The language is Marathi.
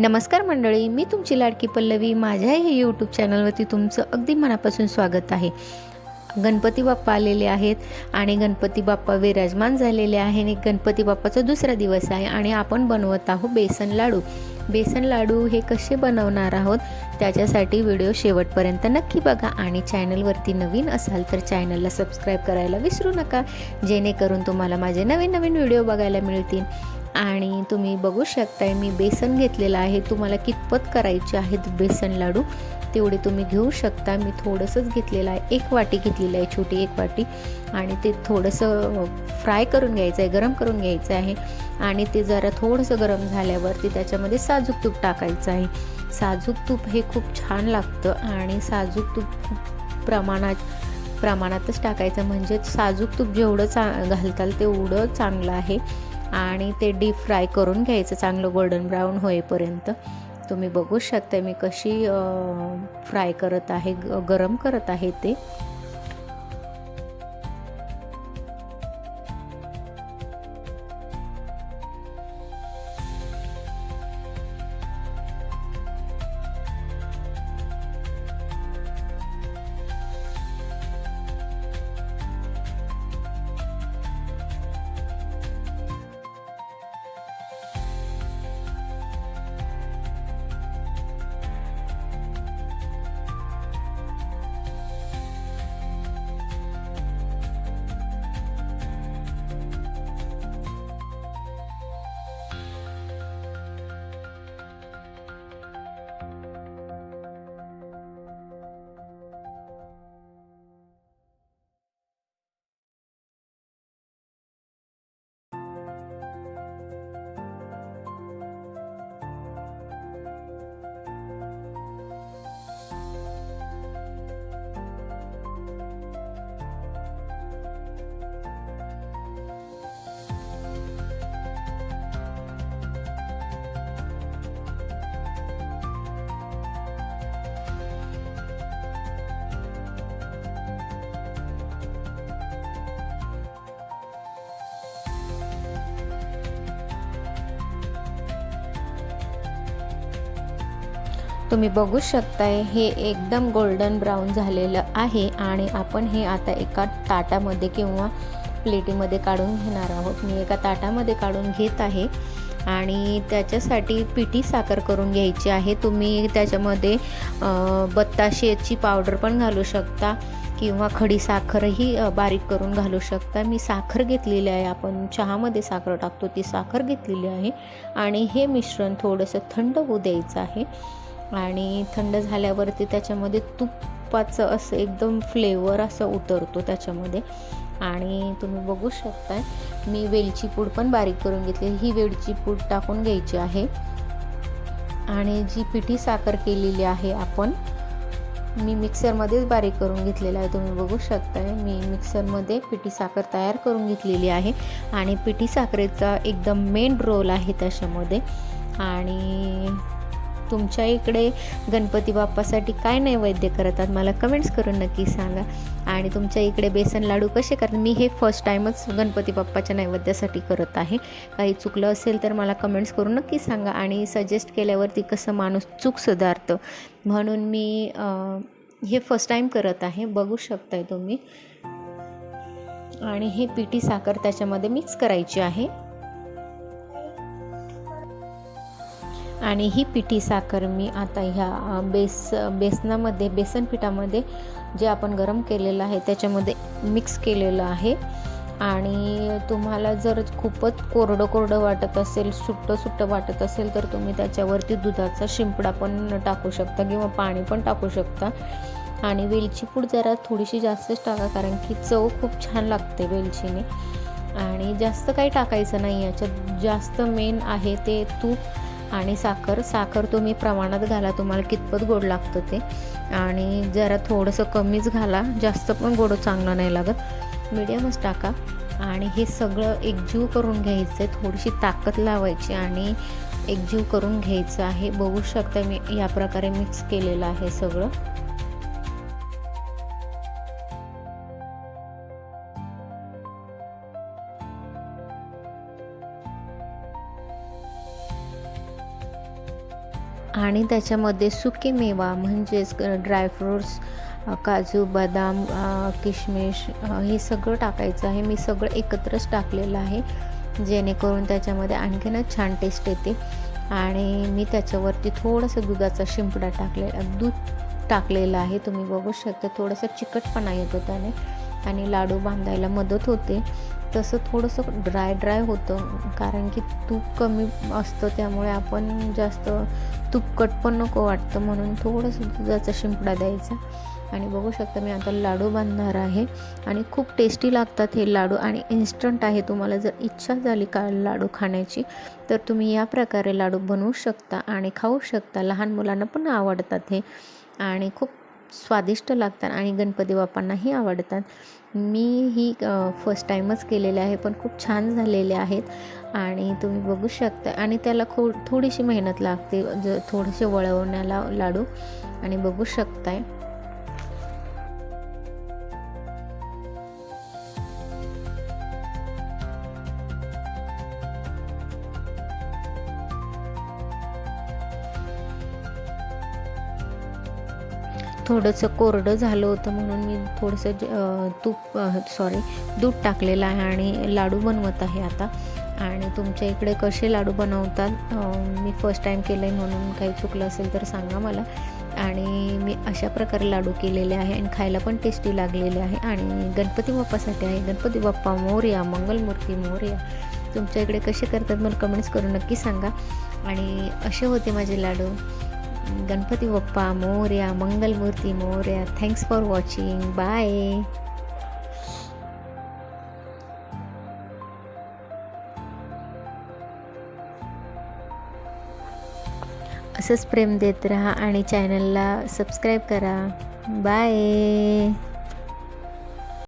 नमस्कार मंडळी मी तुमची लाडकी पल्लवी. माझ्या हे यूट्यूब चॅनलवरती तुमचं अगदी मनापासून स्वागत आहे. गणपती बाप्पा आलेले आहेत आणि गणपती बाप्पा विराजमान झालेले आहे आणि गणपती बाप्पाचा दुसरा दिवस आहे आणि आपण बनवत आहोत बेसन लाडू. बेसन लाडू हे कसे बनवणार आहोत त्याच्यासाठी व्हिडिओ शेवटपर्यंत नक्की बघा आणि चॅनलवरती नवीन असाल तर चॅनलला सबस्क्राईब करायला विसरू नका जेणेकरून तुम्हाला माझे नवीन नवीन व्हिडिओ बघायला मिळतील. आणि तुम्ही बघू शकताय मी बेसन घेतलेलं आहे. तुम्हाला कितपत करायचे आहेत बेसन लाडू तेवढे तुम्ही घेऊ शकता. मी थोडंसंच घेतलेलं आहे. एक वाटी घेतलेलं आहे छोटी एक वाटी. आणि ते थोडंसं फ्राय करून घ्यायचं आहे गरम करून घ्यायचं आहे. आणि ते जरा थोडंसं गरम झाल्यावरती त्याच्यामध्ये साजूक तूप टाकायचं आहे. साजूक तूप हे खूप छान लागतं आणि साजूक तूप प्रमाणात प्रमाणातच टाकायचं. म्हणजे साजूक तूप जेवढं चा घालताल तेवढं चांगलं आहे. आणि ते डीप फ्राय करून घ्यायचं चांगलं गोल्डन ब्राऊन होईपर्यंत. तुम्ही बघू शकता मी कशी फ्राय करत आहे ग गरम करत आहे ते. तुम्ही बघू शकताय हे एकदम गोल्डन ब्राऊन झालेलं आहे आणि आपण हे आता एका ताटामध्ये किंवा प्लेटीमध्ये काढून घेणार आहोत. मी एका ताटामध्ये काढून घेत आहे आणि त्याच्यासाठी पिठी साखर करून घ्यायची आहे. तुम्ही त्याच्यामध्ये बत्ताशेची पावडर पण घालू शकता किंवा खडी साखरही बारीक करून घालू शकता. मी साखर घेतलेली आहे. आपण चहामध्ये साखर टाकतो ती साखर घेतलेली आहे आणि हे मिश्रण थोडंसं थंड होऊ द्यायचं आहे. आणि थंड झाल्यावरती त्याच्यामध्ये तुपाचं असं एकदम फ्लेवर असं उतरतो त्याच्यामध्ये. आणि तुम्ही बघू शकताय मी वेलची पूड पण बारीक करून घेतली ही वेलची पूड टाकून घ्यायची आहे. आणि जी पिठी साखर केलेली आहे आपण मी मिक्सरमध्येच बारीक करून घेतलेलं आहे. तुम्ही बघू शकताय मी मिक्सरमध्ये पिठी साखर तयार करून घेतलेली आहे. आणि पिठी साखरेचा एकदम मेन रोल आहे त्याच्यामध्ये. आणि तुमच्या इकडे गणपती बाप्पासाठी काय नैवेद्य करतात मला कमेंट्स करून नक्की सांगा. आणि तुमच्या इकडे बेसन लाडू कसे करतात? मी हे फर्स्ट टाईमच गणपती बाप्पाच्या नैवेद्यासाठी करत आहे. काही चुकलं असेल तर मला कमेंट्स करून नक्की सांगा. आणि सजेस्ट केल्यावरती कसं माणूस चूक सुधारतं? म्हणून मी हे फर्स्ट टाईम करत आहे. बघू शकताय तुम्ही. आणि हे पिठी साखर त्याच्यामध्ये मिक्स करायची आहे. आणि ही पिठी साखर मी आता ह्या बेस बेसनामध्ये बेसन पिठामध्ये जे आपण गरम केलेलं आहे त्याच्यामध्ये मिक्स केलेलं आहे. आणि तुम्हाला जर खूपच कोरडं कोरडं वाटत असेल सुट्टं सुट्टं वाटत असेल तर तुम्ही त्याच्यावरती दुधाचा शिंपडा पण टाकू शकता किंवा पाणी पण टाकू शकता. आणि वेलची पूड जरा थोडीशी जास्तच टाका कारण की चव खूप छान लागते वेलचीने. आणि जास्त काही टाकायचं नाही याच्यात जास्त मेन आहे ते तूप. आणि साखर. साखर तुम्ही प्रमाणात घाला. तुम्हाला कितपत गोड लागतं ते. आणि जरा थोडंसं कमीच घाला. जास्त पण गोड चांगलं नाही लागत. मिडियमच टाका. आणि हे सगळं एकजीव करून घ्यायचं आहे थोडीशी ताकद लावायची आणि एकजीव करून घ्यायचं आहे. बघू शकता मी या प्रकारे मिक्स केलेलं आहे सगळं. आणि त्याच्यामध्ये सुके मेवा म्हणजेच ड्रायफ्रूट्स काजू बदाम किशमिश हे सगळं टाकायचं आहे. मी सगळं एकत्रच टाकलेलं आहे जेणेकरून त्याच्यामध्ये आणखीनच छान टेस्ट येते. आणि मी त्याच्यावरती थोडंसं दुधाचा शिंपडा टाकले दूध टाकलेलं आहे. तुम्ही बघू शकता थोडंसं चिकटपणा येतो त्याने. आणि लाडू बांधायला मदत होते. तसं थोडंसं ड्राय ड्राय होतं. कारण की तूप कमी असतं त्यामुळे आपण जास्त तुपकट पण नको वाटतं. म्हणून थोडंसं दुधाचा शिंपडा द्यायचा. आणि बघू शकता मी आता लाडू बांधणार आहे. आणि खूप टेस्टी लागतात हे लाडू. आणि इन्स्टंट आहे तुम्हाला जर इच्छा झाली का लाडू खाण्याची तर तुम्ही या प्रकारे लाडू बनवू शकता आणि खाऊ शकता. लहान मुलांना पण आवडतात हे. आणि खूप स्वादिष्ट लागतात आणि गणपती बाप्पांनाही आवडतात. मी ही फर्स्ट टाईमच केलेले आहे पण खूप छान झालेले आहेत. आणि तुम्ही बघू शकता आणि त्याला खो थोडीशी मेहनत लागते ज थोडेसे वळवण्याला लाडू. आणि बघू शकताय. थोडंसं कोरडं झालं होतं म्हणून मी थोडंसं तूप सॉरी दूध टाकलेलं आहे आणि लाडू बनवत आहे आता. आणि तुमच्या इकडे कसे लाडू बनवतात मी फर्स्ट टाईम केलं आहे म्हणून काही चुकलं असेल तर सांगा मला. आणि मी अशा प्रकारे लाडू केलेले आहे आणि खायला पण टेस्टी लागलेले आहे. आणि गणपती बाप्पासाठी आहे. गणपती बाप्पा मोरया मंगलमूर्ती मोरया. तुमच्या इकडे कसे करतात मला कमेंट्स करून नक्की सांगा. आणि असे होते माझे लाडू. Ganpati Bappa Morya Mangalmurti Morya. Thanks for watching bye असंच प्रेम देत राहा आणि चॅनलला सबस्क्राईब करा. बाय